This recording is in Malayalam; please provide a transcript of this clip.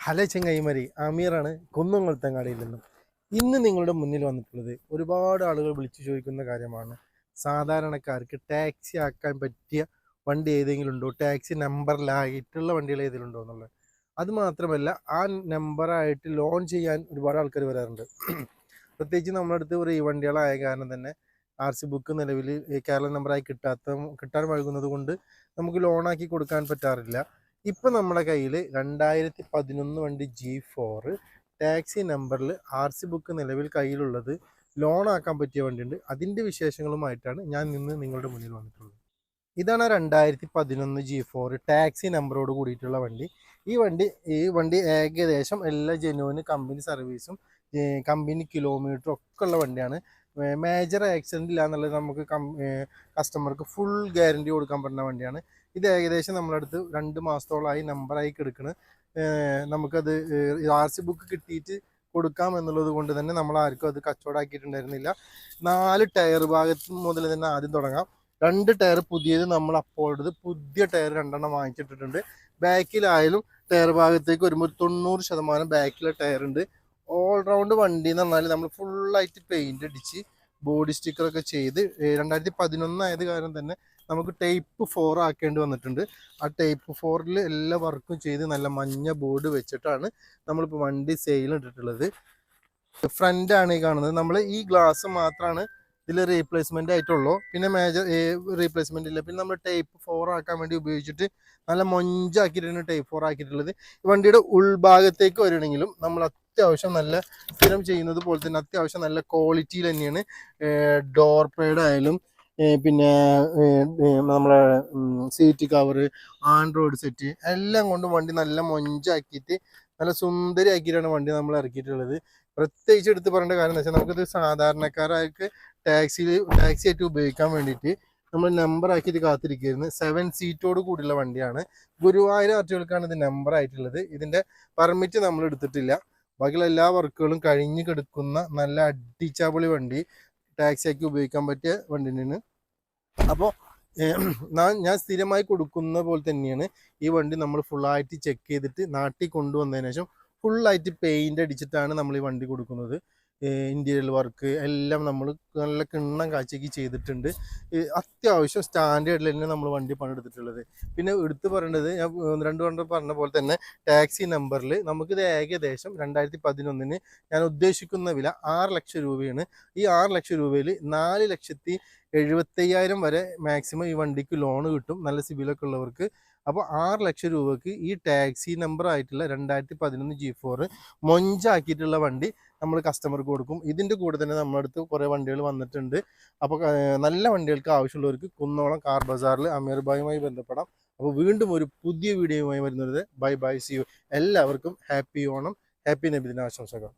ഹലോ ചെങ്ങൈമരി അമീറാണ് കുന്നംകുളത്തങ്ങാടിയിൽ നിന്നും. ഇന്ന് നിങ്ങളുടെ മുന്നിൽ വന്നിട്ടുള്ളത് ഒരുപാട് ആളുകൾ വിളിച്ചു ചോദിക്കുന്ന കാര്യമാണ്. സാധാരണക്കാർക്ക് ടാക്സി ആക്കാൻ പറ്റിയ വണ്ടി ഏതെങ്കിലും ഉണ്ടോ? ടാക്സി നമ്പറിലായിട്ടുള്ള വണ്ടികൾ ഏതെങ്കിലും ഉണ്ടോ എന്നുള്ളത്. അതുമാത്രമല്ല ആ നമ്പറായിട്ട് ലോൺ ചെയ്യാൻ ഒരുപാട് ആൾക്കാർ വരാറുണ്ട്. പ്രത്യേകിച്ച് നമ്മുടെ അടുത്ത് ഒരു ഈ വണ്ടികളായ കാരണം തന്നെ ആർ സി ബുക്ക് നിലവിൽ കേരള നമ്പറായി കിട്ടാത്ത കിട്ടാൻ വഴുകുന്നത് കൊണ്ട് നമുക്ക് ലോണാക്കി കൊടുക്കാൻ പറ്റാറില്ല. ഇപ്പം നമ്മുടെ കയ്യിൽ രണ്ടായിരത്തി പതിനൊന്ന് വണ്ടി ജി ഫോറ് ടാക്സി നമ്പറിൽ ആർ സി ബുക്ക് നിലവിൽ കയ്യിലുള്ളത് ലോണാക്കാൻ പറ്റിയ വണ്ടിയുണ്ട്. അതിന്റെ വിശേഷങ്ങളുമായിട്ടാണ് ഞാൻ ഇന്ന് നിങ്ങളുടെ മുന്നിൽ വന്നിട്ടുള്ളത്. ഇതാണ് രണ്ടായിരത്തി പതിനൊന്ന് ജി ഫോർ ടാക്സി നമ്പറോട് കൂടിയിട്ടുള്ള വണ്ടി. ഈ വണ്ടി ഈ വണ്ടി ഏകദേശം എല്ലാ ജനുവിന് കമ്പനി സർവീസും കമ്പനി കിലോമീറ്ററും ഒക്കെ ഉള്ള വണ്ടിയാണ്. മേജർ ആക്സിഡന്റ് ഇല്ല എന്നുള്ളത് നമുക്ക് കസ്റ്റമർക്ക് ഫുൾ ഗ്യാരണ്ടി കൊടുക്കാൻ പറ്റുന്ന വണ്ടിയാണ്. ഇത് ഏകദേശം നമ്മളടുത്ത് രണ്ട് മാസത്തോളമായി നമ്പറായി കിടക്കണ്. നമുക്കത് ആർ സി ബുക്ക് കിട്ടിയിട്ട് കൊടുക്കാം എന്നുള്ളത് കൊണ്ട് തന്നെ നമ്മൾ ആർക്കും അത് കച്ചവടമാക്കിയിട്ടുണ്ടായിരുന്നില്ല നാല് ടയർ ഭാഗത്ത് മുതൽ തന്നെ ആദ്യം തുടങ്ങാം. രണ്ട് ടയർ പുതിയത് നമ്മൾ അപ്പോൾ എടുത്ത് പുതിയ ടയർ രണ്ടെണ്ണം വാങ്ങിച്ചിട്ടിട്ടുണ്ട്. ബാക്കിലായാലും ടയർ ഭാഗത്തേക്ക് വരുമ്പോൾ തൊണ്ണൂറ് ശതമാനം ബാക്കിലെ ടയർ ഉണ്ട് ഓൾ റൗണ്ട് വണ്ടി എന്ന് പറഞ്ഞാൽ നമ്മൾ ഫുള്ളായിട്ട് പെയിന്റ് അടിച്ച് ബോഡി സ്റ്റിക്കറൊക്കെ ചെയ്ത് രണ്ടായിരത്തി പതിനൊന്നായത് കാരണം തന്നെ നമുക്ക് ടൈപ്പ് ഫോർ ആക്കേണ്ടി വന്നിട്ടുണ്ട്. ആ ടൈപ്പ് ഫോറിൽ എല്ലാ വർക്കും ചെയ്ത് നല്ല മഞ്ഞ ബോർഡ് വെച്ചിട്ടാണ് നമ്മളിപ്പോൾ വണ്ടി സെയിൽ ഇട്ടിട്ടുള്ളത്. ഫ്രണ്ട് ആണ് ഈ കാണുന്നത്. നമ്മൾ ഈ ഗ്ലാസ് മാത്രമാണ് ഇതിൽ റീപ്ലേസ്മെന്റ് ആയിട്ടുള്ളൂ. പിന്നെ മേജർ റീപ്ലേസ്മെന്റ് ഇല്ല. പിന്നെ നമ്മൾ ടൈപ്പ് ഫോർ ആക്കാൻ വേണ്ടി ഉപയോഗിച്ചിട്ട് നല്ല മൊഞ്ചാക്കിയിട്ടാണ് ടൈപ്പ് ഫോർ ആക്കിയിട്ടുള്ളത്. വണ്ടിയുടെ ഉൾഭാഗത്തേക്ക് വരണമെങ്കിലും നമ്മൾ അത്യാവശ്യം നല്ല സ്ഥിരം ചെയ്യുന്നത് പോലെ തന്നെ അത്യാവശ്യം നല്ല ക്വാളിറ്റിയിൽ തന്നെയാണ്. ഡോർ പേഡ് ആയാലും പിന്നെ നമ്മളെ സീറ്റ് കവറ് ആൻഡ്രോയിഡ് സെറ്റ് എല്ലാം കൊണ്ടും വണ്ടി നല്ല മൊഞ്ചാക്കിയിട്ട് നല്ല സുന്ദരി ആക്കിയിട്ടാണ് വണ്ടി നമ്മൾ ഇറക്കിയിട്ടുള്ളത്. പ്രത്യേകിച്ച് എടുത്ത് പറയേണ്ട കാര്യം എന്ന് വെച്ചാൽ നമുക്കിത് സാധാരണക്കാരായിട്ട് ടാക്സിയിൽ ടാക്സി ആയിട്ട് ഉപയോഗിക്കാൻ വേണ്ടിയിട്ട് നമ്മൾ നമ്പർ ആക്കിയിട്ട് കാത്തിരിക്കുകയായിരുന്നു സെവൻ സീറ്റോട് കൂടിയുള്ള വണ്ടിയാണ്. ഗുരുവായൂർ ആർട്ടികൾക്കാണ് ഇത് നമ്പർ ആയിട്ടുള്ളത്. ഇതിന്റെ പെർമിറ്റ് നമ്മൾ എടുത്തിട്ടില്ല. ബാക്കിയുള്ള എല്ലാ വർക്കുകളും കഴിഞ്ഞ് കിടക്കുന്ന നല്ല അടിച്ചാപൊളി വണ്ടി ടാക്സി ആക്കി ഉപയോഗിക്കാൻ പറ്റിയ വണ്ടി തന്നെയാണ് അപ്പോൾ ഞാൻ സ്ഥിരമായി കൊടുക്കുന്ന പോലെ തന്നെയാണ് ഈ വണ്ടി നമ്മൾ ഫുള്ളായിട്ട് ചെക്ക് ചെയ്തിട്ട് നാട്ടിൽ കൊണ്ടുവന്നതിന് ശേഷം ഫുള്ളായിട്ട് പെയിന്റ് അടിച്ചിട്ടാണ് നമ്മൾ ഈ വണ്ടി കൊടുക്കുന്നത്. ഇന്റീരിയൽ വർക്ക് എല്ലാം നമ്മൾ നല്ല കിണ്ണം കാഴ്ചയ്ക്ക് ചെയ്തിട്ടുണ്ട്. അത്യാവശ്യം സ്റ്റാൻഡേർഡിൽ തന്നെ നമ്മൾ വണ്ടി പണിയെടുത്തിട്ടുള്ളത്. പിന്നെ എടുത്തു പറയേണ്ടത് ഞാൻ രണ്ട് കൊണ്ട് പറഞ്ഞ പോലെ തന്നെ ടാക്സി നമ്പറിൽ നമുക്കിത് ഏകദേശം രണ്ടായിരത്തി പതിനൊന്നിന് ഞാൻ ഉദ്ദേശിക്കുന്ന വില ആറ് ലക്ഷം രൂപയാണ്. ഈ ആറ് ലക്ഷം രൂപയിൽ നാല് ലക്ഷത്തി എഴുപത്തയ്യായിരം വരെ മാക്സിമം ഈ വണ്ടിക്ക് ലോൺ കിട്ടും. നല്ല സിബിലൊക്കെ ഉള്ളവർക്ക് അപ്പോൾ ആറ് ലക്ഷം രൂപയ്ക്ക് ഈ ടാക്സി നമ്പർ ആയിട്ടുള്ള രണ്ടായിരത്തി പതിനൊന്ന് ജി ഫോർ മൊഞ്ചാക്കിയിട്ടുള്ള വണ്ടി നമ്മൾ കസ്റ്റമർക്ക് കൊടുക്കും. ഇതിന്റെ കൂടെ തന്നെ നമ്മുടെ അടുത്ത് കുറേ വണ്ടികൾ വന്നിട്ടുണ്ട്. അപ്പോൾ നല്ല വണ്ടികൾക്ക് ആവശ്യമുള്ളവർക്ക് കുന്നോളം കാർ ബസാറിൽ അമീർ ബായുമായി ബന്ധപ്പെടാം. അപ്പോൾ വീണ്ടും ഒരു പുതിയ വീഡിയോയുമായി വരുന്നത് ബൈ ബൈ സി യു എല്ലാവർക്കും ഹാപ്പി ഓണം ഹാപ്പി നബിദിന ആശംസകൾ